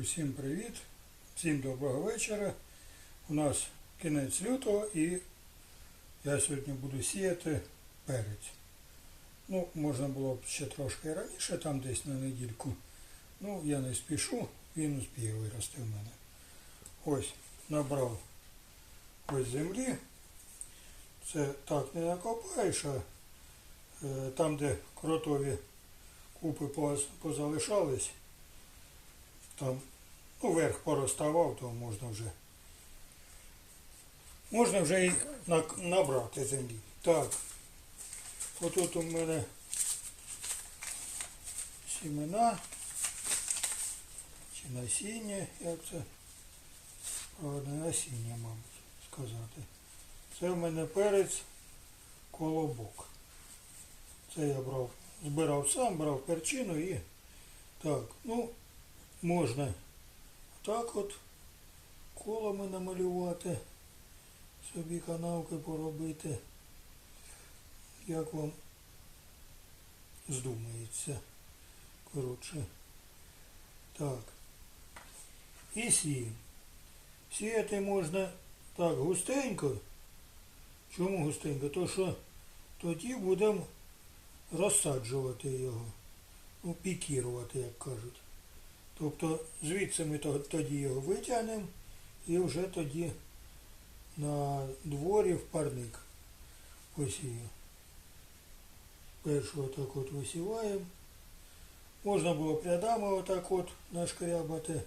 Усім привіт, всім доброго вечора. У нас кінець лютого і я сьогодні буду сіяти перець. Ну, можна було б ще трошки раніше, там десь на недільку. Ну, я не спішу, він успіє вирости в мене. Ось, набрав ось землі. Це так не накопаєш, а е, там, де кротові купи позалишались, там, ну, верх пороставав, то можна вже. Можна вже і на- набрати землі. Так. Отут у мене сімена чи насіння, як це? Правда, насіння, мабуть, сказати. Це в мене перець колобок. Це я брав, збирав сам, брав перчину і так, ну, можна так от колами намалювати, собі канавки поробити, як вам здумається. Коротше. Так. І сіємо. Сіяти можна так густенько. Чому густенько? То що тоді будемо розсаджувати його. Ну, пікірувати, як кажуть. Тобто звідси ми тоді його витягнемо і вже тоді на дворі в парник посію. Першу отак от висіваємо. Можна було б рядами отак от нашкрябати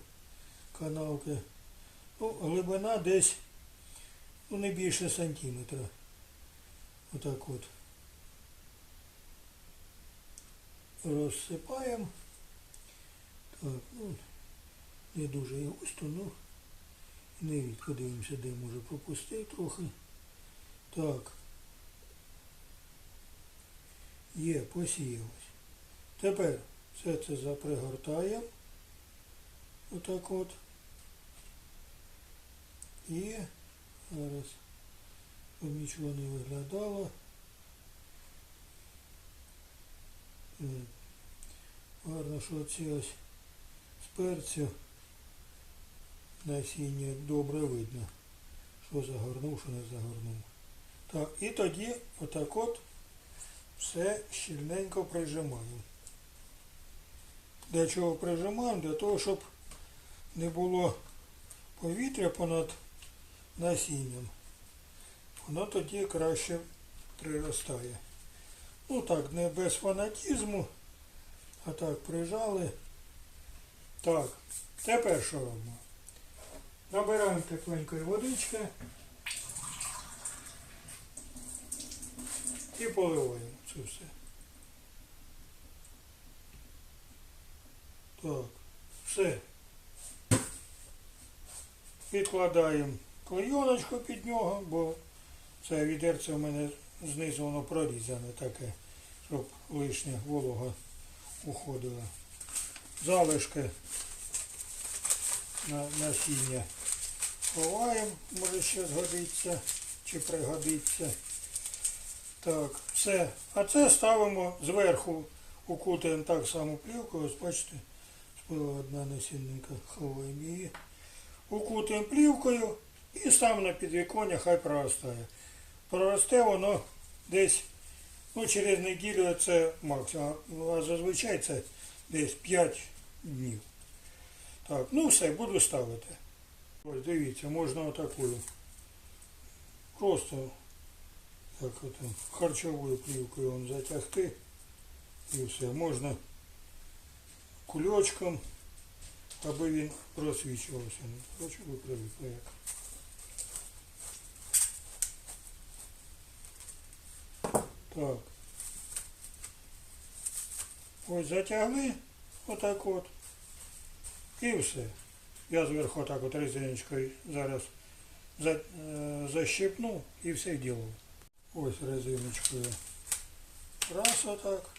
канавки. Ну, глибина десь ну, не більше сантиметра. Отак от. Розсипаємо. Так, ну, не дуже і густо, ну не подивимося, де може пропустив трохи. Так. Є, посіялось. Тепер все це запригортаємо. Отак от. І зараз щоб нічого не виглядало. Гарно, що ці ось перцю насіння добре видно, що загорнув, що не загорнув. Так, і тоді отак от все щільненько прижимаємо. Для чого прижимаємо? Для того, щоб не було повітря понад насінням. Воно тоді краще приростає. Ну так, не без фанатізму, а так прижали. Так, тепер що робимо? Набираємо тепленької водички і поливаємо це все. Так, все. Підкладаємо клейоночку під нього, бо це відерце в мене знизу воно прорізане таке, щоб лишня волога уходила. Залишки на насіння ховаємо, може ще згодиться чи пригодиться. Так, все. А це ставимо зверху, укутаємо так само плівкою, ось бачите, спила одна насінника, ховаємо її. Укутаємо плівкою і ставимо на підвіконня, хай проростає. Проросте воно десь ну, через неділю це максимум, а зазвичай це десь 5 днів. Так, ну все, буду ставити. Ось дивіться, можна отакою. Просто як ото, харчовою плівкою вам затягти. І все. Можна кульочком, аби він просвічувався. Ну, Хочу ви привикли як. Так. Ось затягли отак от. І все. Я зверху так от резиночкою зараз за, е, защипну і все діло. Ось резиночкою. Раз отак.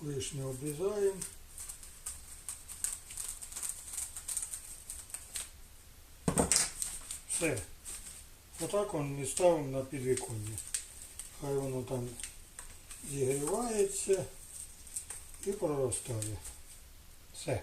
Лишнє обрізаємо. Все. Отак он і ставимо на підвіконня. Хай воно там зігрівається і проростає. Все.